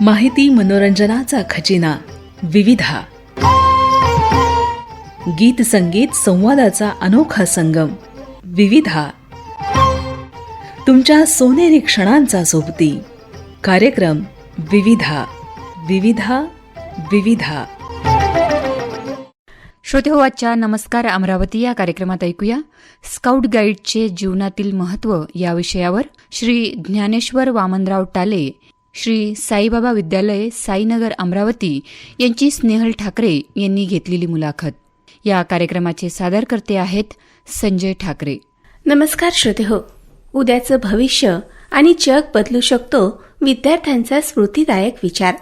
माहिती मनोरंजनाचा खजिना विविधा. गीत संगीत संवादाचा अनोखा संगम विविधा. तुमच्या सोनेरी क्षणांचा सोबती कार्यक्रम विविधा. विविधा विविधा. श्रोते हो आजच्या नमस्कार अमरावती या कार्यक्रमात ऐकूया. स्काउट गाईडचे जीवनातील महत्त्व या विषयावर श्री ज्ञानेश्वर वामनराव टाले श्री साईबाबा विद्यालय साईनगर अमरावती यांची स्नेहल ठाकरे यांनी घेतलेली मुलाखत. या कार्यक्रमाचे सादरकर्ते आहेत संजय ठाकरे. नमस्कार श्रोते हो. उद्याचं भविष्य आणि जग बदलू शकतो विद्यार्थ्यांचा स्मृतीदायक विचार.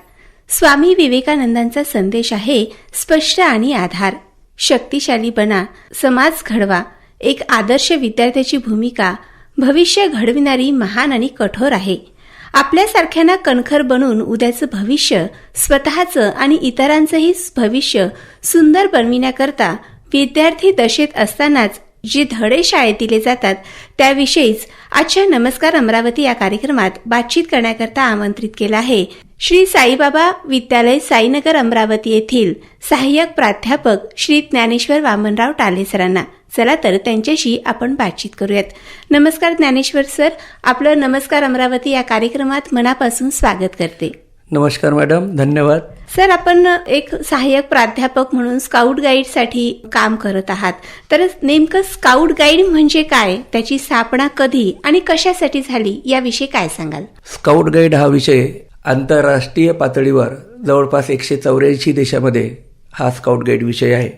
स्वामी विवेकानंदांचा संदेश आहे स्पष्ट आणि आधार. शक्तिशाली बना समाज घडवा एक आदर्श विद्यार्थ्याची भूमिका भविष्य घडविणारी महान आणि कठोर आहे. आपल्यासारख्यांना कणखर बनून उद्याचं भविष्य स्वतःचं आणि इतरांचंही भविष्य सुंदर बनविण्याकरता विद्यार्थी दशेत असतानाच जे धडे शाळेत दिले जातात त्याविषयीच आजच्या नमस्कार अमरावती या कार्यक्रमात बातचीत करण्याकरता आमंत्रित केलं आहे. श्री साईबाबा विद्यालय साईनगर अमरावती येथील सहाय्यक प्राध्यापक श्री ज्ञानेश्वर वामनराव टाले सरांना. चला तर त्यांच्याशी आपण बातचीत करूयात. नमस्कार ज्ञानेश्वर सर. आपलं नमस्कार अमरावती या कार्यक्रमात मनापासून स्वागत करते. नमस्कार मॅडम धन्यवाद. सर आपण एक सहाय्यक प्राध्यापक म्हणून स्काउट गाईडसाठी काम करत आहात. तर नेमकं स्काउट गाईड म्हणजे काय? त्याची स्थापना कधी आणि कशासाठी झाली? याविषयी काय सांगाल? स्काउट गाईड हा विषय आंतरराष्ट्रीय पातळीवर जवळपास एकशे चौऱ्याऐंशी देशामध्ये हा स्काउट गाईड विषय आहे.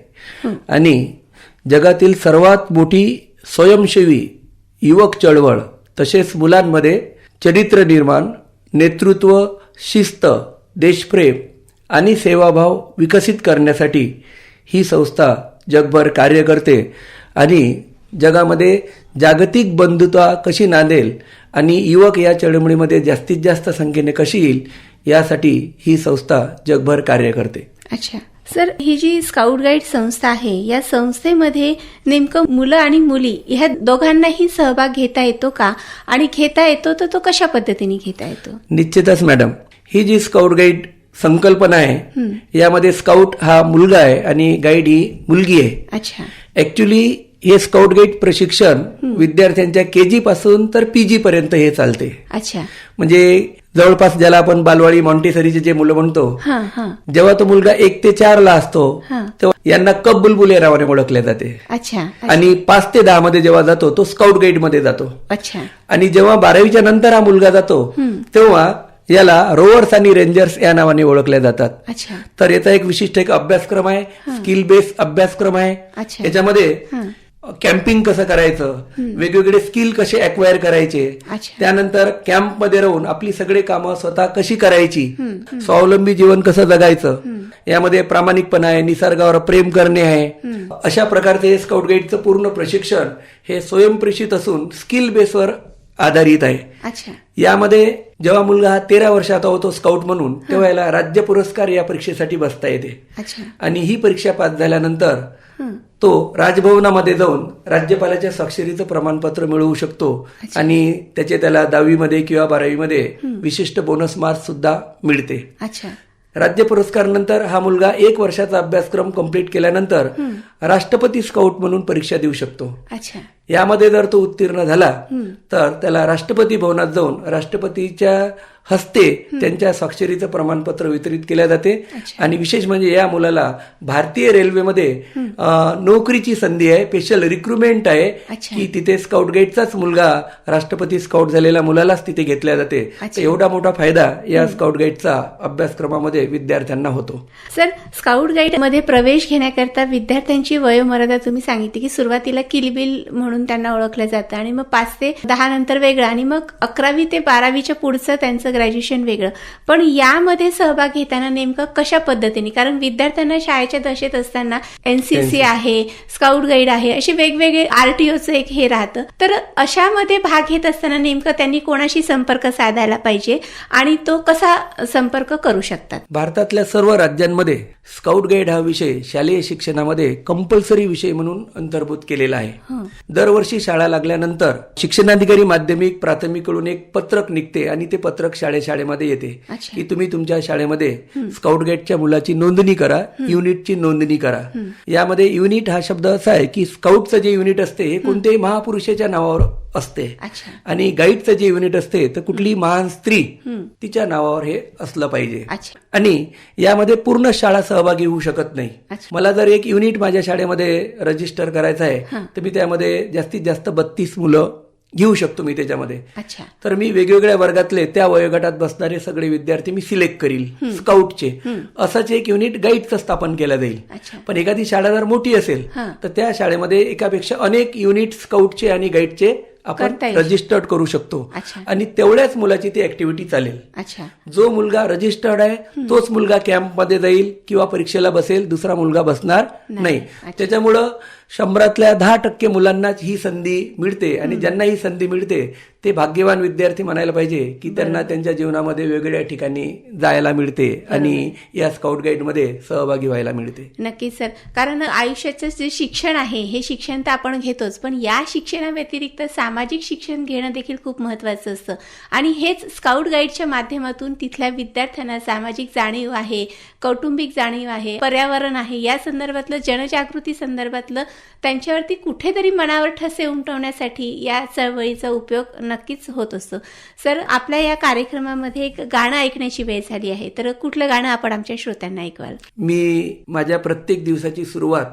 आणि जगातील सर्वात मोठी स्वयंसेवी युवक चळवळ तसेच मुलांमध्ये चरित्र निर्माण नेतृत्व शिस्त देशप्रेम आणि सेवाभाव विकसित करण्यासाठी ही संस्था जगभर कार्य करते आणि जगामध्ये जागतिक बंधुता कशी नांदेल आणि युवक या चळवळीमध्ये जास्तीत जास्त संख्येने कशी येईल यासाठी ही संस्था जगभर कार्य करते. अच्छा. सर ही जी स्काउट गाईड संस्था आहे या संस्थेमध्ये नेमकं मुलं आणि मुली ह्या दोघांनाही सहभाग घेता येतो का? आणि घेता येतो तर तो कशा पद्धतीने घेता येतो? निश्चितच मॅडम. ही जी स्काउट गाईड संकल्पना आहे यामध्ये स्काउट हा मुलगा आहे आणि गाईड ही मुलगी आहे. अच्छा. ऍक्च्युली हे स्काउट गाईड प्रशिक्षण विद्यार्थ्यांच्या के जी पासून तर पीजी पर्यंत हे चालते. अच्छा. म्हणजे जवळपास ज्याला आपण बालवाडी मॉन्टेसरीचे जे मुलं म्हणतो हा हा. जेव्हा तो मुलगा एक ते चार ला असतो हा. तेव्हा यांना कप बुलबुल या नावाने ओळखले जाते. अच्छा आणि पाच ते दहा मध्ये जेव्हा जातो तो स्काउट गाईडमध्ये जातो. अच्छा. आणि जेव्हा बारावीच्या नंतर हा मुलगा जातो तेव्हा याला रोवर्स आणि रेंजर्स या नावाने ओळखल्या जातात. अच्छा. तर याचा एक विशिष्ट एक अभ्यासक्रम आहे स्किल बेस्ड अभ्यासक्रम आहे. अच्छा. याच्यामध्ये कॅम्पिंग कसं करायचं? वेगवेगळे स्किल कसे अक्वायर करायचे. त्यानंतर कॅम्पमध्ये राहून आपली सगळे कामं स्वतः कशी करायची? स्वावलंबी जीवन कसं जगायचं? यामध्ये प्रामाणिकपणा आहे निसर्गावर प्रेम करणे आहे. अशा प्रकारचे हे स्काउट गाईडचं पूर्ण प्रशिक्षण हे स्वयंप्रेषित असून स्किल बेसवर आधारित आहे. अच्छा. यामध्ये जेव्हा मुलगा हा तेरा वर्षाचा होतो स्काउट म्हणून तेव्हा याला राज्य पुरस्कार या परीक्षेसाठी बसता येते. आणि ही परीक्षा पास झाल्यानंतर तो राजभवनामध्ये जाऊन राज्यपालाच्या स्वाक्षरीचं प्रमाणपत्र मिळवू शकतो. आणि त्याचे त्याला दहावीमध्ये किंवा बारावीमध्ये विशिष्ट बोनस मार्क्स सुद्धा मिळते. अच्छा. राज्य पुरस्कार नंतर हा मुलगा एक वर्षाचा अभ्यासक्रम कंप्लीट केल्यानंतर राष्ट्रपती स्काउट म्हणून परीक्षा देऊ शकतो. अच्छा. यामध्ये जर तो उत्तीर्ण झाला तर त्याला राष्ट्रपती भवनात जाऊन राष्ट्रपतीच्या हस्ते त्यांच्या स्वाक्षरीचं प्रमाणपत्र वितरित केल्या जाते. आणि विशेष म्हणजे या मुलाला भारतीय रेल्वेमध्ये नोकरीची संधी आहे स्पेशल रिक्रुटमेंट आहे. की तिथे स्काउट गाईडचाच मुलगा राष्ट्रपती स्काउट झालेल्या मुलालाच तिथे घेतल्या जाते. एवढा मोठा फायदा या स्काउट गाईडचा अभ्यासक्रमामध्ये विद्यार्थ्यांना होतो. सर स्काउट गाईडमध्ये प्रवेश घेण्याकरता विद्यार्थ्यांची वयोमर्यादा तुम्ही सांगितली की सुरुवातीला किलबिल म्हणून त्यांना ओळखलं जातं. आणि मग पाच ते दहा नंतर वेगळं. आणि मग अकरावी ते बारावीच्या पुढचं त्यांचं ग्रॅज्युएशन वेगळं. पण यामध्ये सहभाग घेताना नेमकं कशा पद्धतीने? कारण विद्यार्थ्यांना शाळेच्या दशेत असताना एनसीसी आहे स्काउट गाईड आहे असे वेगवेगळे आरटीओचं एक हे राहतं. तर अशामध्ये भाग घेत असताना नेमकं त्यांनी कोणाशी संपर्क साधायला पाहिजे? आणि तो कसा संपर्क करू शकतात? भारतातल्या सर्व राज्यांमध्ये स्काउट गाईड हा विषय शालेय शिक्षणामध्ये कंपल्सरी विषय म्हणून अंतर्भूत केलेला आहे. दर दरवर्षी शाळा लागल्यानंतर शिक्षणाधिकारी माध्यमिक प्राथमिककडून एक पत्रक निघते आणि ते पत्रक शाळे शाळेमध्ये येते. की तुम्ही तुमच्या शाळेमध्ये स्काउट गाईडच्या मुलाची नोंदणी करा युनिटची नोंदणी करा. यामध्ये युनिट हा शब्द असा आहे की स्काउटचं जे युनिट असते हे कोणत्याही महापुरुषाच्या नावावर असते. आणि गाईडचं जे युनिट असते तर कुठली महान स्त्री तिच्या नावावर हे असलं पाहिजे. आणि यामध्ये पूर्ण शाळा सहभागी होऊ शकत नाही. मला जर एक युनिट माझ्या शाळेमध्ये रजिस्टर करायचं आहे तर मी त्यामध्ये जास्तीत जास्त बत्तीस मुलं घेऊ शकतो मी त्याच्यामध्ये. तर मी वेगवेगळ्या वर्गातले त्या वयोगटात बसणारे सगळे विद्यार्थी मी सिलेक्ट करील स्काउटचे. असंच एक युनिट गाईडचं स्थापन केलं जाईल. पण एखादी शाळा जर मोठी असेल. तर त्या शाळेमध्ये एकापेक्षा अनेक युनिट स्काउटचे आणि गाईडचे आपण. रजिस्टर्ड करू शकतो. आणि तेवढ्याच मुलाची ती ऍक्टिव्हिटी चालेल. जो मुलगा रजिस्टर्ड आहे तोच मुलगा कॅम्पमध्ये जाईल किंवा परीक्षेला बसेल दुसरा मुलगा बसणार नाही. त्याच्यामुळं शंभरातल्या दहा टक्के मुलांनाच ही संधी मिळते आणि ज्यांना ही संधी मिळते ते भाग्यवान विद्यार्थी म्हणायला पाहिजे की त्यांना त्यांच्या जीवनामध्ये वेगवेगळ्या ठिकाणी जायला मिळते आणि या स्काउट गाईडमध्ये सहभागी व्हायला मिळते. नक्कीच सर. कारण आयुष्याचं जे शिक्षण आहे हे शिक्षण तर आपण घेतोच पण या शिक्षणाव्यतिरिक्त सामाजिक शिक्षण घेणं देखील खूप महत्त्वाचं असतं. आणि हेच स्काउट गाईडच्या माध्यमातून तिथल्या विद्यार्थ्यांना सामाजिक जाणीव आहे कौटुंबिक जाणीव आहे पर्यावरण आहे या संदर्भातलं जनजागृती संदर्भातलं त्यांच्यावरती कुठेतरी मनावर ठसे उमटवण्यासाठी या चळवळीचा उपयोग नक्कीच होत असतो. सर आपल्या या कार्यक्रमामध्ये एक गाणं ऐकण्याची वेळ झाली आहे. तर कुठलं गाणं आपण आमच्या श्रोत्यांना ऐकवाल? मी माझ्या प्रत्येक दिवसाची सुरुवात.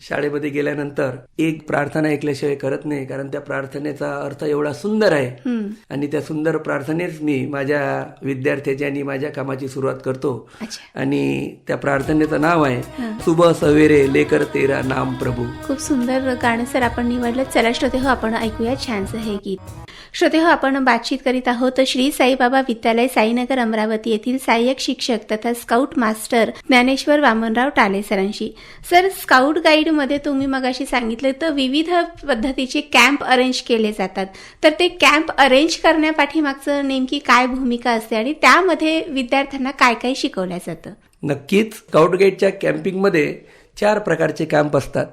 शाळेमध्ये गेल्यानंतर एक प्रार्थना ऐकल्याशिवाय करत नाही कारण त्या प्रार्थनेचा अर्थ एवढा सुंदर आहे. आणि त्या सुंदर प्रार्थनेच मी माझ्या विद्यार्थ्याची आणि माझ्या कामाची सुरुवात करतो. आणि त्या प्रार्थनेचं नाव आहे सुबह सवेरे लेकर तेरा नाम प्रभू. खूप सुंदर गाणं सर आपण निवडलं. चला श्रोते हो आपण ऐकूया छानसं हे गीत. श्रोते हो आपण बातचीत करीत आहोत. श्री साईबाबा विद्यालय साईनगर अमरावती येथील सहाय्यक शिक्षक तथा स्काउट मास्टर ज्ञानेश्वर वामनराव टाले सरांशी. सर स्काउट गाईडमध्ये तुम्ही मगाशी सांगितलं तर विविध पद्धतीचे कॅम्प अरेंज केले जातात. तर ते कॅम्प अरेंज करण्यापाठीमागचं नेमकी काय भूमिका असते आणि त्यामध्ये विद्यार्थ्यांना काय काय शिकवलं जातं? नक्कीच स्काउट गाईडच्या कॅम्पिंगमध्ये चार प्रकारचे कॅम्प असतात.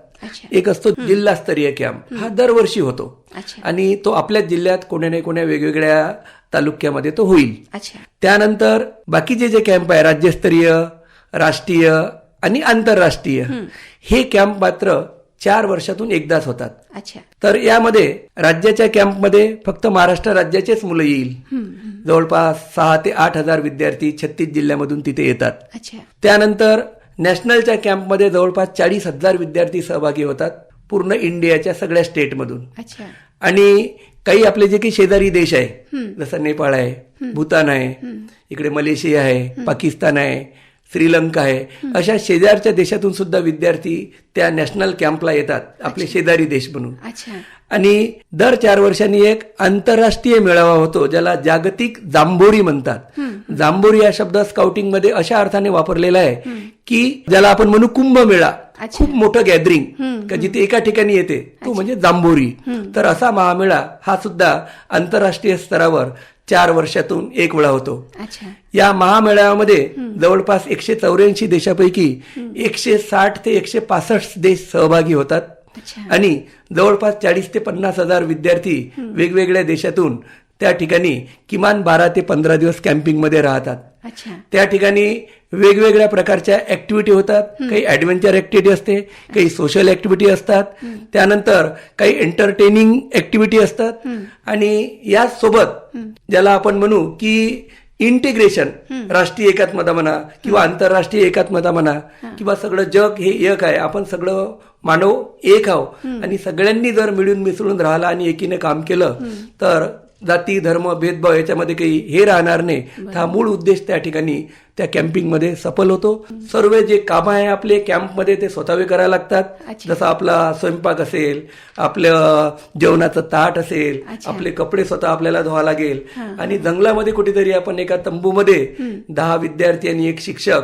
एक असतो जिल्हास्तरीय कॅम्प. हा दरवर्षी होतो. आणि तो आपल्याच जिल्ह्यात कोण्या ना कोण्या वेगवेगळ्या तालुक्यामध्ये तो होईल. त्यानंतर बाकीचे जे कॅम्प आहे राज्यस्तरीय राष्ट्रीय आणि आंतरराष्ट्रीय हे कॅम्प मात्र चार वर्षातून एकदाच होतात. अच्छा. तर यामध्ये राज्याच्या कॅम्पमध्ये फक्त महाराष्ट्र राज्याचेच मुलं येईल. जवळपास सहा ते आठ हजार विद्यार्थी छत्तीस जिल्ह्यामधून तिथे येतात. त्यानंतर नॅशनलच्या कॅम्पमध्ये जवळपास चाळीस हजार विद्यार्थी सहभागी होतात पूर्ण इंडियाच्या सगळ्या स्टेटमधून. आणि काही आपले जे काही शेजारी देश आहे जसं नेपाळ आहे भूतान आहे इकडे मलेशिया आहे पाकिस्तान आहे श्रीलंका आहे अशा शेजारच्या देशातून सुद्धा विद्यार्थी त्या नॅशनल कॅम्पला येतात आपले शेजारी देश म्हणून. आणि दर चार वर्षांनी एक आंतरराष्ट्रीय मेळावा होतो ज्याला जागतिक जांभोरी म्हणतात. जांभोरी हा शब्द स्काउटिंगमध्ये अशा अर्थाने वापरलेला आहे की ज्याला आपण म्हणू कुंभमेळा. अच्छा. खूप मोठं गॅदरिंग का जिथे एका ठिकाणी येते तो म्हणजे जांभोरी तर असा महामेळा हा सुद्धा आंतरराष्ट्रीय स्तरावर चार वर्षातून एक वेळा होतो. या महामेळाव्यामध्ये जवळपास एकशे चौऱ्याऐंशी देशापैकी एकशे साठ ते एकशे पासष्ट देश सहभागी होतात. आणि जवळपास चाळीस ते पन्नास हजार विद्यार्थी वेगवेगळ्या देशातून त्या ठिकाणी किमान बारा ते पंधरा दिवस कॅम्पिंगमध्ये राहतात. त्या ठिकाणी वेगवेगळ्या प्रकारच्या ऍक्टिव्हिटी होतात. काही ऍडव्हेंचर ऍक्टिव्हिटी असते काही सोशल ऍक्टिव्हिटी असतात. त्यानंतर काही एंटरटेनिंग ऍक्टिव्हिटी असतात. आणि यासोबत ज्याला आपण म्हणू की इंटिग्रेशन राष्ट्रीय एकात्मता म्हणा किंवा आंतरराष्ट्रीय एकात्मता म्हणा किंवा सगळं जग हे एक आहे. आपण सगळं मानव एक आहो आणि सगळ्यांनी जर मिळून मिसळून राहिला आणि एकीने काम केलं तर जाती धर्म भेदभाव याच्यामध्ये काही हे राहणार नाही. हा मूळ उद्देश त्या ठिकाणी त्या कॅम्पिंगमध्ये सफल होतो. सर्व जे कामं आहे आपले कॅम्पमध्ये ते स्वतःवे करायला लागतात. जसं आपला स्वयंपाक असेल आपलं जेवणाचं ताट असेल. आपले कपडे स्वतः आपल्याला धुवा लागेल. आणि जंगलामध्ये कुठेतरी आपण एका तंबूमध्ये दहा विद्यार्थी आणि एक शिक्षक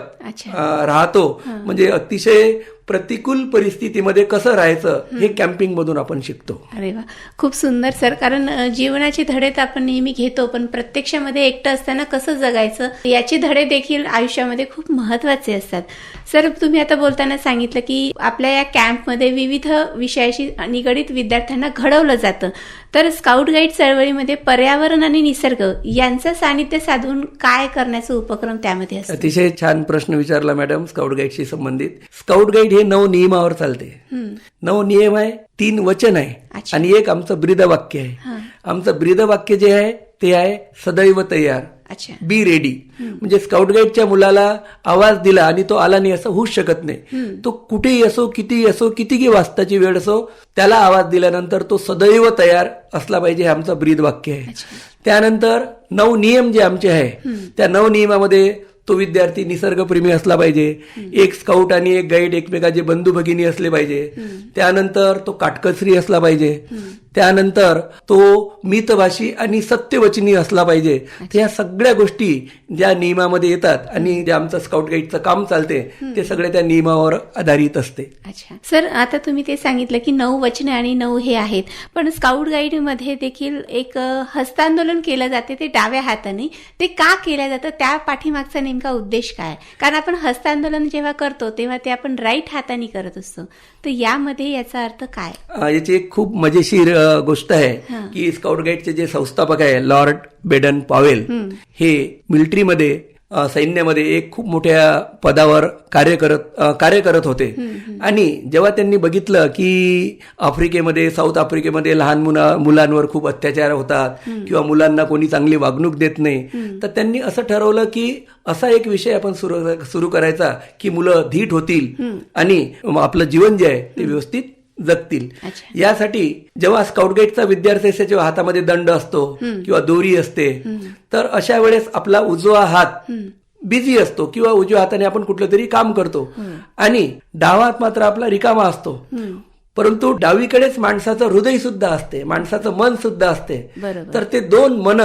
राहतो. म्हणजे अतिशय प्रतिकूल परिस्थितीमध्ये कसं राहायचं हे कॅम्पिंग मधून आपण शिकतो. अरे वा. खूप सुंदर सर. कारण जीवनाचे धडे तर आपण नेहमी घेतो पण प्रत्यक्षामध्ये एकटं असताना कसं जगायचं? याचे धडे देखील देखील आयुष्यामध्ये खूप महत्त्वाचे असतात. सर तुम्ही आता बोलताना सांगितलं की आपल्या या कॅम्पमध्ये विविध विषयाशी निगडित विद्यार्थ्यांना घडवलं जातं. तर स्काउट गाईड चळवळीमध्ये पर्यावरण आणि निसर्ग यांचं सानिध्य साधून काय करण्याचा उपक्रम त्यामध्ये असतो? अतिशय छान प्रश्न विचारला मॅडम स्काउट गाईडशी संबंधित. स्काउट गाईड हे नऊ नियमावर चालते. नऊ नियम आहे तीन वचन आहे. आणि एक आमचं ब्रीद वाक्य आहे आमचं ब्रीद वाक्य जे आहे ते आहे सदैव तयार. बी रेडी म्हणजे स्काउट गाईडच्या मुलाला आवाज दिला आणि तो आला नाही असं होऊच शकत नाही. तो कुठेही असो कितीही असो कितीही वाजताची वेळ असो त्याला आवाज दिल्यानंतर तो सदैव तयार असला पाहिजे हे आमचं ब्रीद वाक्य आहे. त्यानंतर नऊ नियम जे आमचे आहे त्या नऊ नियमामध्ये तो विद्यार्थी निसर्गप्रेमी असला पाहिजे. एक स्काउट आणि एक गाईड एकमेकाचे बंधू भगिनी असले पाहिजे. त्यानंतर तो काटकसरी असला पाहिजे. त्यानंतर तो मितभाषी आणि सत्यवचनी असला पाहिजे. तर या सगळ्या गोष्टी ज्या नियमामध्ये येतात आणि जे आमचं स्काउट गाईडचं काम चालते ते सगळे त्या नियमावर आधारित असते. अच्छा. सर आता तुम्ही ते सांगितलं की नऊ वचने आणि नऊ हे आहेत. पण स्काउट गाईडमध्ये देखील एक हस्तांदोलन केलं जाते ते डाव्या हाताने. ते का केलं जातं? त्या पाठीमागचा नेमका उद्देश काय? कारण आपण हस्तांदोलन जेव्हा करतो तेव्हा ते आपण राईट हाताने करत असतो. तर यामध्ये याचा अर्थ काय? याची एक खूप मजेशीर गोष्ट आहे की स्काउट गाईडचे जे संस्थापक आहे लॉर्ड बेडन पॉवेल हे मिलिटरीमध्ये सैन्यामध्ये एक खूप मोठ्या पदावर कार्य करत कार्य करत होते. आणि जेव्हा त्यांनी बघितलं की आफ्रिकेमध्ये साऊथ आफ्रिकेमध्ये लहान मुला मुलांवर खूप अत्याचार होतात किंवा मुलांना कोणी चांगली वागणूक देत नाही तर त्यांनी असं ठरवलं की असा एक विषय आपण सुरू सुरू करायचा की मुलं धीट होतील आणि आपलं जीवन जे आहे ते व्यवस्थित जगतील. यासाठी जेव्हा स्काउट गाईडचा विद्यार्थी जेव्हा हातामध्ये दंड असतो किंवा दोरी असते तर अशा वेळेस आपला उजवा हात बिझी असतो किंवा उजव्या हाताने आपण कुठलं तरी काम करतो. आणि डावा हात मात्र आपला रिकामा असतो. परंतु डावीकडेच माणसाचं हृदय सुद्धा असते माणसाचं मन सुद्धा असते. तर ते दोन मन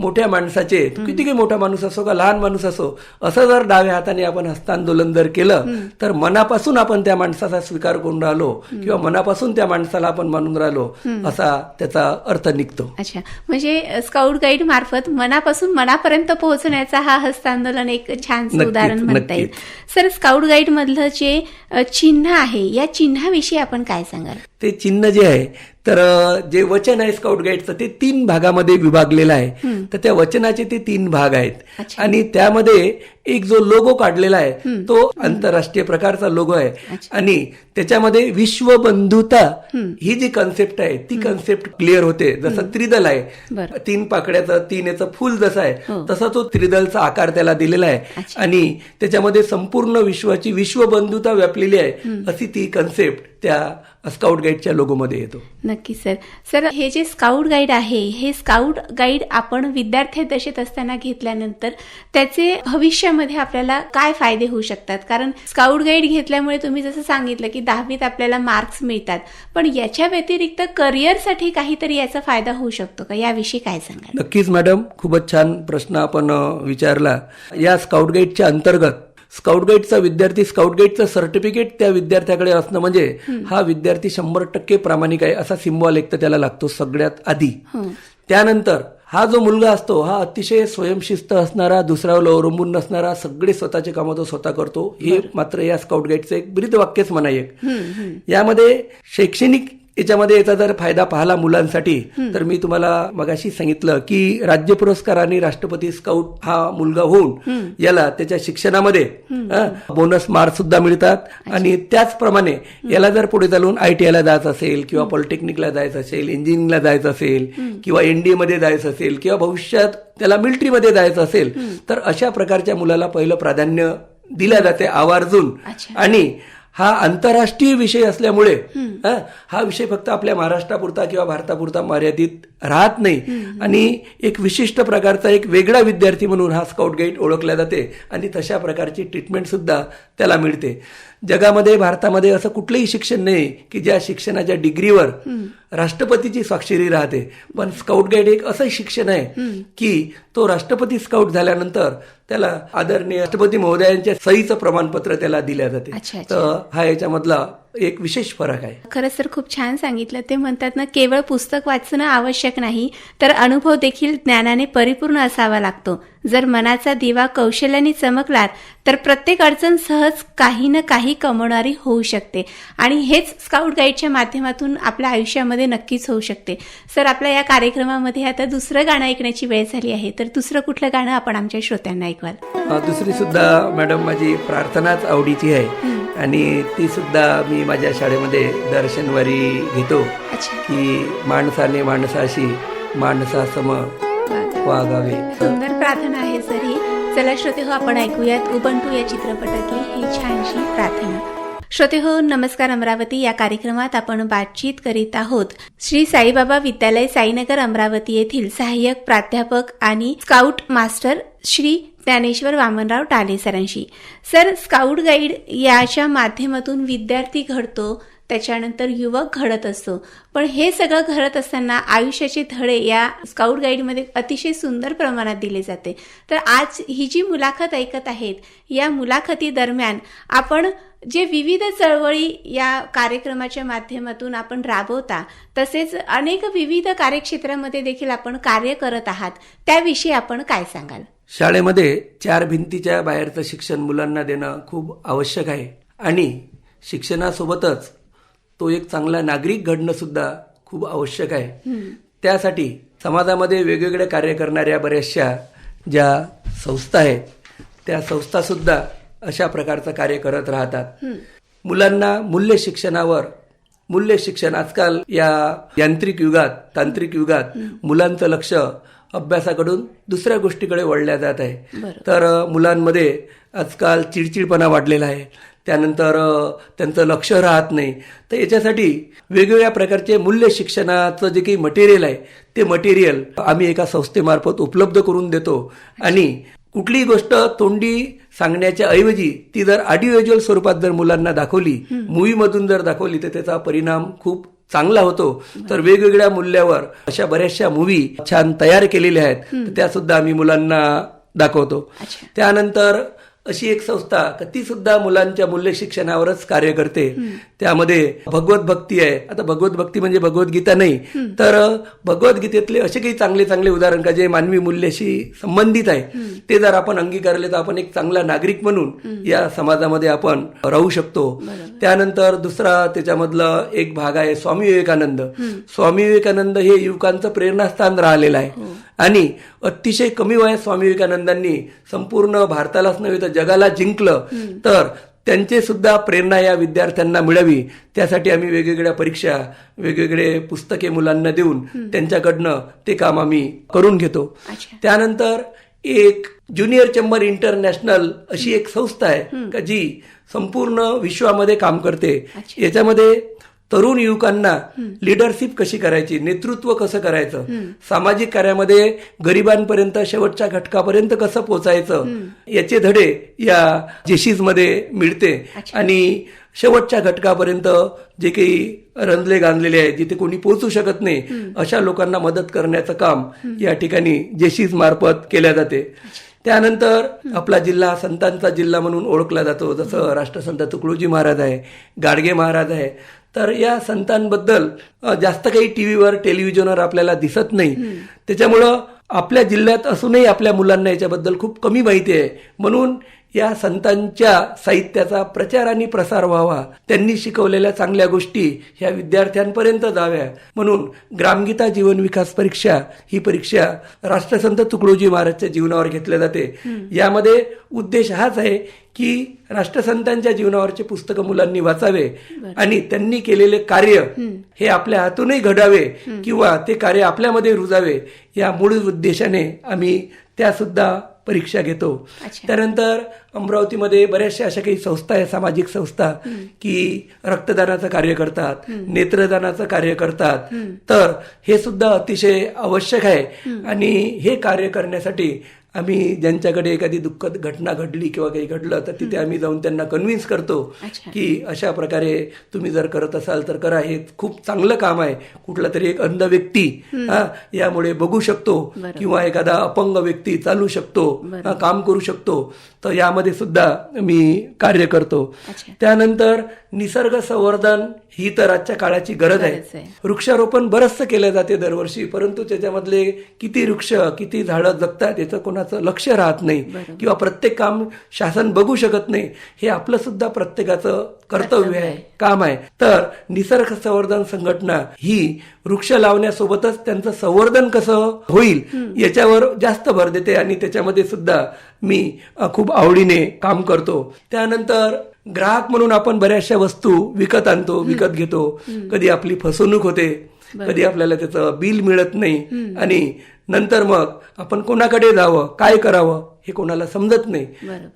मोठ्या माणसाचे किती मोठा माणूस असो का लहान माणूस असो असं जर डाव्या हाताने आपण हस्तांदोलन जर केलं तर मनापासून आपण त्या माणसाचा स्वीकार करून राहिलो किंवा मनापासून त्या माणसाला आपण मानून राहिलो असा त्याचा अर्थ निघतो. अच्छा. म्हणजे स्काउट गाईड मार्फत मनापासून मनापर्यंत पोहोचण्याचा हा हस्तांदोलन एक नक्कीच, उदाहरण म्हणता येईल. सर स्काउट गाईड मधलं जे चिन्ह आहे या चिन्हाविषयी आपण काय सांगाल? ते चिन्ह जे आहे तर जे वचन आहे स्काउट गाईडचं ते तीन भागामध्ये विभागलेलं आहे. तर त्या वचनाचे ते तीन भाग आहेत. आणि त्यामध्ये एक जो लोगो काढलेला आहे तो आंतरराष्ट्रीय प्रकारचा लोगो आहे. आणि त्याच्यामध्ये विश्वबंधुता ही जी कन्सेप्ट आहे ती कन्सेप्ट क्लिअर होते. जसं त्रिदल आहे. तीन पाकड्याचं तीन याचं फुल जसं आहे हो. तसा तो त्रिदलचा आकार त्याला दिलेला आहे. आणि त्याच्यामध्ये संपूर्ण विश्वाची विश्वबंधुता व्यापलेली आहे अशी ती कन्सेप्ट त्या स्काउट गाईडच्या लोगोमध्ये येतो. नक्की सर सर हे जे स्काउट गाईड आहे हे स्काउट गाईड आपण विद्यार्थी दशेत असताना घेतल्यानंतर त्याचे भविष्यामध्ये आपल्याला काय फायदे होऊ शकतात? कारण स्काउट गाईड घेतल्यामुळे तुम्ही जसं सांगितलं की दहावीत आपल्याला मार्क्स मिळतात. पण याच्या व्यतिरिक्त करिअरसाठी काहीतरी याचा फायदा होऊ शकतो का? याविषयी काय सांगाल? नक्कीच मॅडम खूपच छान प्रश्न आपण विचारला. या स्काउट गाईडच्या अंतर्गत स्काउट गाईडचा विद्यार्थी स्काउट गाईडचं सर्टिफिकेट त्या विद्यार्थ्याकडे असणं म्हणजे हा विद्यार्थी शंभर टक्के प्रामाणिक आहे असा सिम्बॉल एक तर त्याला लागतो सगळ्यात आधी. त्यानंतर हा जो मुलगा असतो हा अतिशय स्वयंशिस्त असणारा दुसऱ्यावर अवलंबून नसणारा सगळे स्वतःचे कामं तो स्वतः करतो. हे मात्र या स्काउट गाईडचं एक ब्रीद वाक्यच म्हणा एक. यामध्ये शैक्षणिक याच्यामध्ये याचा जर फायदा पाहिला मुलांसाठी तर मी तुम्हाला मगाशी सांगितलं की राज्य पुरस्कार आणि राष्ट्रपती स्काउट हा मुलगा होऊन याला त्याच्या शिक्षणामध्ये बोनस मार्क सुद्धा मिळतात. आणि त्याचप्रमाणे याला जर पुढे चालून आय टी आयला जायचं असेल किंवा पॉलिटेक्निकला जायचं असेल इंजिनिअरिंगला जायचं असेल किंवा एनडीए मध्ये जायचं असेल किंवा भविष्यात त्याला मिलिटरीमध्ये जायचं असेल तर अशा प्रकारच्या मुलाला पहिलं प्राधान्य दिल्या जाते आवर्जून. आणि हा आंतरराष्ट्रीय विषय असल्यामुळे हा विषय फक्त आपल्या महाराष्ट्रापुरता किंवा भारतापुरता मर्यादित राहत नाही. आणि एक विशिष्ट प्रकारचा एक वेगळा विद्यार्थी म्हणून हा स्काउट गाईड ओळखला जाते. आणि तशा प्रकारची ट्रीटमेंट सुद्धा त्याला मिळते. जगामध्ये भारतामध्ये असं कुठलंही शिक्षण नाही की ज्या शिक्षणाच्या डिग्रीवर राष्ट्रपतीची स्वाक्षरी राहते. पण स्काउट गाईड एक असं शिक्षण आहे की तो राष्ट्रपती स्काउट झाल्यानंतर त्याला आदरणीय राष्ट्रपती महोदयांच्या सहीचं प्रमाणपत्र त्याला दिल्या जाते. तर हा याच्यामधला एक विशेष फरक आहे. खरंच तर खूप छान सांगितलं. ते म्हणतात ना केवळ पुस्तक वाचणं आवश्यक नाही तर अनुभव देखील ज्ञानाने परिपूर्ण असावा लागतो. जर मनाचा दिवा कौशल्याने चमकलात तर प्रत्येक अडचण सहज काही ना काही कमवणारी होऊ शकते. आणि हेच स्काउट गाईडच्या माध्यमातून आपल्या आयुष्यामध्ये नक्कीच होऊ शकते. सर आपल्या या कार्यक्रमामध्ये आता दुसरं गाणं ऐकण्याची वेळ झाली आहे तर दुसरं कुठलं गाणं आपण आमच्या श्रोत्यांना ऐकवाल? दुसरी सुद्धा मॅडम माझी प्रार्थनाच आवडीची आहे. आणि ती सुद्धा मी माझ्या शाळेमध्ये दर शनिवारी घेतो की माणसाने माणसाशी माणसासम वागावे. सुंदर प्रार्थना आहे सर. ही चला श्रोते हो आपण ऐकूयात उबंटू या चित्रपटातील ही छानशी प्रार्थना. श्रोते हो नमस्कार अमरावती. या कार्यक्रमात आपण बातचीत करीत आहोत श्री साईबाबा विद्यालय साईनगर अमरावती येथील सहाय्यक प्राध्यापक आणि स्काउट मास्टर श्री ज्ञानेश्वर वामनराव टाले सरांशी. सर स्काउट गाईड याच्या माध्यमातून विद्यार्थी घडतो त्याच्यानंतर युवक घडत असतो. पण हे सगळं घडत असताना आयुष्याचे धडे या स्काउट गाईडमध्ये अतिशय सुंदर प्रमाणात दिले जाते. तर आज ही जी मुलाखत ऐकत आहेत या मुलाखती दरम्यान आपण जे विविध चळवळी या कार्यक्रमाच्या माध्यमातून आपण राबवता तसेच अनेक विविध कार्यक्षेत्रामध्ये देखील आपण कार्य करत आहात त्याविषयी आपण काय सांगाल? शाळेमध्ये चार भिंतीच्या बाहेरचं शिक्षण मुलांना देणं खूप आवश्यक आहे. आणि शिक्षणासोबतच तो एक चांगला नागरिक घडणं सुद्धा खूप आवश्यक आहे. त्यासाठी समाजामध्ये वेगवेगळे कार्य करणाऱ्या बऱ्याचशा ज्या संस्था आहेत त्या संस्था सुद्धा अशा प्रकारचं कार्य करत राहतात. मुलांना मूल्य शिक्षणावर मूल्य शिक्षण आजकाल या यांत्रिक युगात तांत्रिक युगात मुलांचं लक्ष अभ्यासाकडून दुसऱ्या गोष्टीकडे वळल्या जात आहे. तर मुलांमध्ये आजकाल चिडचिडपणा वाढलेला आहे. त्यानंतर त्यांचं लक्ष राहत नाही. तर याच्यासाठी वेगवेगळ्या प्रकारचे मूल्य शिक्षणाचं जे काही मटेरियल आहे ते मटेरियल आम्ही एका संस्थेमार्फत उपलब्ध करून देतो. आणि कुठलीही गोष्ट तोंडी सांगण्याच्या ऐवजी ती जर ऑडिओ व्हिज्युअल स्वरूपात जर मुलांना दाखवली मूवी मधून जर दाखवली तर त्याचा परिणाम खूप चांगला होतो. तर वेगवेगळ्या मूल्यावर अशा बऱ्याचशा मूवी छान तयार केलेल्या आहेत. त्या सुद्धा आम्ही मुलांना दाखवतो. त्यानंतर अशी एक संस्था का ती सुद्धा मुलांच्या मूल्य शिक्षणावरच कार्य करते. त्यामध्ये भगवत भक्ती आहे. आता भगवत भक्ती म्हणजे भगवद्गीता नाही. तर भगवद्गीतेतले असे काही चांगले चांगले उदाहरण का जे मानवी मूल्याशी संबंधित आहे ते जर आपण अंगीकारले तर आपण एक चांगला नागरिक म्हणून या समाजामध्ये आपण राहू शकतो. त्यानंतर दुसरा त्याच्यामधला एक भाग आहे स्वामी विवेकानंद. स्वामी विवेकानंद हे युवकांचं प्रेरणास्थान राहिलेलं आहे. आणि अतिशय कमी वयात स्वामी विवेकानंदांनी संपूर्ण भारतालाच नव्हे तर जगाला जिंकलं. तर त्यांचे सुद्धा प्रेरणा या विद्यार्थ्यांना मिळावी. त्यासाठी आम्ही वेगवेगळ्या परीक्षा वेगवेगळे पुस्तके मुलांना देऊन त्यांच्याकडनं ते काम आम्ही करून घेतो. त्यानंतर एक ज्युनियर चेंबर इंटरनॅशनल अशी एक संस्था आहे का जी संपूर्ण विश्वामध्ये काम करते. याच्यामध्ये तरुण युवकांना लिडरशिप कशी करायची? नेतृत्व कसं करायचं? सामाजिक कार्यामध्ये गरिबांपर्यंत शेवटच्या घटकापर्यंत कसं पोचायचं? याचे धडे या जेशीजमध्ये मिळते आणि शेवटच्या घटकापर्यंत जे काही रंजले गांधलेले आहेत जिथे कोणी पोहोचू शकत नाही अशा लोकांना मदत करण्याचं काम या ठिकाणी जेशीज मार्फत केल्या जाते. त्यानंतर आपला जिल्हा संतांचा जिल्हा म्हणून ओळखला जातो. जसं राष्ट्रसंत तुकडोजी महाराज आहे गाडगे महाराज आहे तर या संतांबद्दल जास्त काही टीव्हीवर टेलिव्हिजनवर आपल्याला दिसत नाही. त्याच्यामुळं आपल्या जिल्ह्यात असूनही आपल्या मुलांना याच्याबद्दल खूप कमी माहिती आहे. म्हणून या संतांच्या साहित्याचा प्रचार आणि प्रसार व्हावा. त्यांनी शिकवलेल्या चांगल्या गोष्टी ह्या विद्यार्थ्यांपर्यंत जाव्या. म्हणून ग्रामगीता जीवन विकास परीक्षा ही परीक्षा राष्ट्रसंत तुकडोजी महाराजच्या जीवनावर घेतल्या जाते. यामध्ये उद्देश हाच आहे की राष्ट्रसंतांच्या जीवनावरचे पुस्तकं मुलांनी वाचावे आणि त्यांनी केलेले कार्य हे आपल्या हातूनही घडावे किंवा ते कार्य आपल्यामध्ये रुजावे या मूळ उद्देशाने आम्ही त्या सुद्धा परीक्षा घेतो. त्यानंतर अमरावतीमध्ये बऱ्याचशा अशा काही संस्था आहे सामाजिक संस्था की रक्तदानाचं कार्य करतात नेत्रदानाचं कार्य करतात. तर हे सुद्धा अतिशय आवश्यक आहे. आणि हे कार्य करण्यासाठी आम्ही ज्यांच्याकडे एखादी दुःखद घटना घडली किंवा काही घडलं तर तिथे आम्ही जाऊन त्यांना कन्व्हिन्स करतो की अशा प्रकारे तुम्ही जर करत असाल तर करा. हे खूप चांगलं काम आहे. कुठला तरी एक अंध व्यक्ती हा यामुळे बघू शकतो किंवा एखादा अपंग व्यक्ती चालू शकतो काम करू शकतो. तर यामध्ये सुद्धा मी कार्य करतो. त्यानंतर निसर्ग संवर्धन ही तर आजच्या काळाची गरज आहे. वृक्षारोपण बरंचसं केलं जाते दरवर्षी परंतु त्याच्यामधले किती वृक्ष किती झाडं जगतात याचं कोणाचं लक्ष राहत नाही. किंवा प्रत्येक काम शासन बघू शकत नाही. हे आपलं सुद्धा प्रत्येकाचं कर्तव्य आहे काम आहे. तर निसर्ग संवर्धन संघटना ही वृक्ष लावण्यासोबतच त्यांचं संवर्धन कसं होईल याच्यावर जास्त भर देते आणि त्याच्यामध्ये सुद्धा मी खूप आवडीने काम करतो. त्यानंतर ग्राहक म्हणून आपण बऱ्याचशा वस्तू विकत आणतो विकत घेतो. कधी आपली फसवणूक होते कधी आपल्याला त्याचं बिल मिळत नाही आणि नंतर मग आपण कोणाकडे जावं काय करावं हे कोणाला समजत नाही.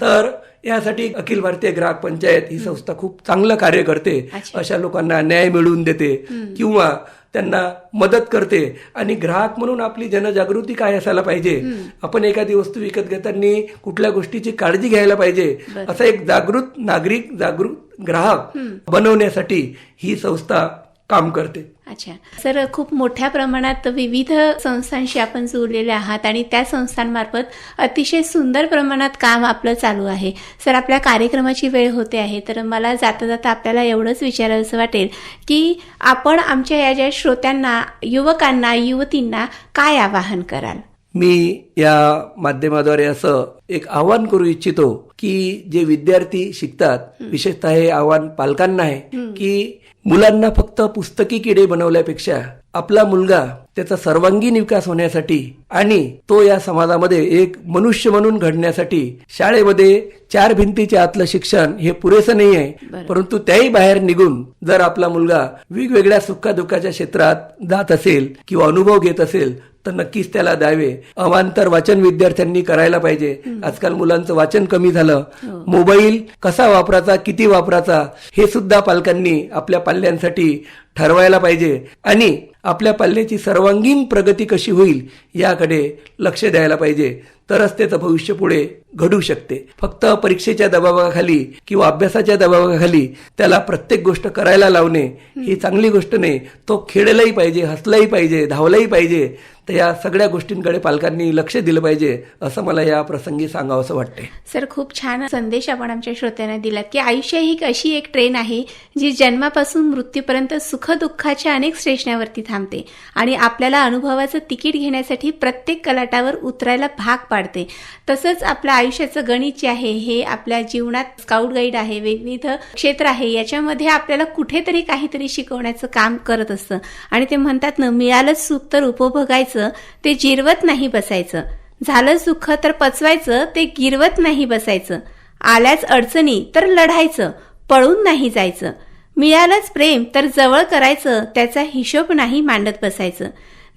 तर यासाठी अखिल भारतीय ग्राहक पंचायत ही संस्था खूप चांगलं कार्य करते. अशा लोकांना न्याय मिळवून देते किंवा त्यांना मदत करते. आणि ग्राहक म्हणून आपली जनजागृती काय असायला पाहिजे? आपण एखादी वस्तू विकत घेताना कुठल्या गोष्टीची काळजी घ्यायला पाहिजे? असा एक जागृत नागरिक जागृत ग्राहक बनवण्यासाठी ही संस्था काम करते. अच्छा. सर खूप मोठ्या प्रमाणात विविध संस्थांशी आपण जोडलेले आहात आणि त्या संस्थांमार्फत अतिशय सुंदर प्रमाणात काम आपलं चालू आहे. सर आपल्या कार्यक्रमाची वेळ होते आहे तर मला जाता जाता आपल्याला एवढंच विचारायचं वाटेल की आपण आमच्या या ज्या श्रोत्यांना युवकांना युवतींना काय आवाहन कराल? मी या माध्यमाद्वारे असं एक आवाहन करू इच्छितो की जे विद्यार्थी शिकतात विशेषतः हे आव्हान पालकांना आहे की मुलांना फक्त पुस्तकी किडे बनवल्यापेक्षा आपला मुलगा त्याचा सर्वांगीण विकास होण्यासाठी आणि तो या समाजामध्ये एक मनुष्य म्हणून घडण्यासाठी शाळेमध्ये चार भिंतीच्या आतलं शिक्षण हे पुरेसं नाही आहे परंतु त्याही बाहेर निघून जर आपला मुलगा वेगवेगळ्या सुखादुःखाच्या क्षेत्रात जात असेल किंवा अनुभव घेत असेल तर नक्कीच त्याला द्यावे. अवांतर वाचन विद्यार्थ्यांनी करायला पाहिजे. आजकाल मुलांचं वाचन कमी झालं. मोबाईल कसा वापरायचा किती वापरायचा हे सुद्धा पालकांनी आपल्या पाल्यांसाठी ठरवायला पाहिजे. आणि आपल्या पाल्याची सर्वांगीण प्रगती कशी होईल याकडे लक्ष द्यायला पाहिजे. तरच त्याचं भविष्य पुढे घडू शकते. फक्त परीक्षेच्या दबावाखाली किंवा अभ्यासाच्या दबावाखाली त्याला प्रत्येक गोष्ट करायला लावणे ही चांगली गोष्ट नाही. तो खेळलाही पाहिजे हसलाही पाहिजे धावलाही पाहिजे. तर या सगळ्या गोष्टींकडे पालकांनी लक्ष दिलं पाहिजे असं मला या प्रसंगी सांगावं असं वाटते सर खूप छान संदेश आपण आमच्या श्रोत्यांना दिलात की आयुष्य ही अशी एक ट्रेन आहे जी जन्मापासून मृत्यूपर्यंत सुखदुःखाच्या अनेक स्टेशनावरती थांबते आणि आपल्याला अनुभवाचं तिकीट घेण्यासाठी प्रत्येक कलाटावर उतरायला भाग पाडते. तसंच आपल्या आयुष्याचं गणित जे आहे हे आपल्या जीवनात स्काउट गाईड आहे विविध क्षेत्र आहे याच्यामध्ये आपल्याला कुठेतरी काहीतरी शिकवण्याचं काम करत असतं. आणि ते म्हणतात ना मिळालंच सुख तर उपभोगायचं ते जिरवत नाही बसायचं. झालं सुख तर पचवायचं ते गिरवत नाही बसायचं. आल्याच अडचणी तर लढायचं पळून नाही जायचं. मिळालंच प्रेम तर जवळ करायचं त्याचा हिशोब नाही मांडत बसायचं.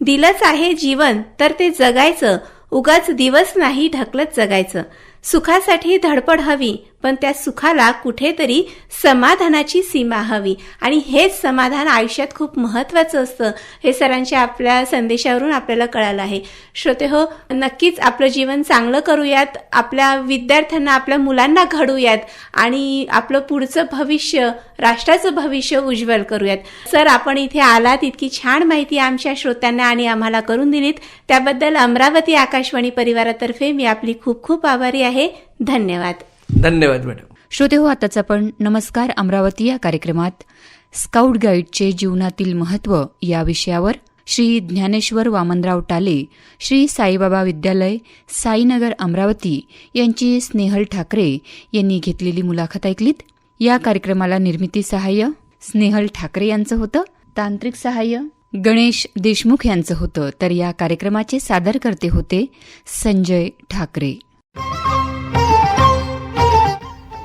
दिलंच आहे जीवन तर ते जगायचं. उगाच दिवस नाही ढकलत जगायचं. सुखासाठी धडपड हवी पण त्या सुखाला कुठेतरी समाधानाची सीमा हवी. आणि हेच समाधान आयुष्यात खूप महत्वाचं असतं हे सरांच्या आपल्या संदेशावरून आपल्याला कळालं आहे. श्रोते हो नक्कीच आपलं जीवन चांगलं करूयात आपल्या विद्यार्थ्यांना आपल्या मुलांना घडूयात आणि आपलं पुढचं भविष्य राष्ट्राचं भविष्य उज्ज्वल करूयात. सर आपण इथे आलात इतकी छान माहिती आमच्या श्रोत्यांना आणि आम्हाला करून दिलीत. त्याबद्दल अमरावती आकाशवाणी परिवारातर्फे मी आपली खूप खूप आभारी आहे. धन्यवाद. धन्यवाद मॅडम श्रोते हो आताच आपण नमस्कार अमरावती या कार्यक्रमात स्काउट गाईडचे जीवनातील महत्त्व या विषयावर श्री ज्ञानेश्वर वामनराव टाले श्री साईबाबा विद्यालय साईनगर अमरावती यांची स्नेहल ठाकरे यांनी घेतलेली मुलाखत ऐकलीत. या कार्यक्रमाला निर्मिती सहाय्य स्नेहल ठाकरे यांचं होतं. तांत्रिक सहाय्य गणेश देशमुख यांचं होतं. तर या कार्यक्रमाचे सादरकर्ते होते संजय ठाकरे.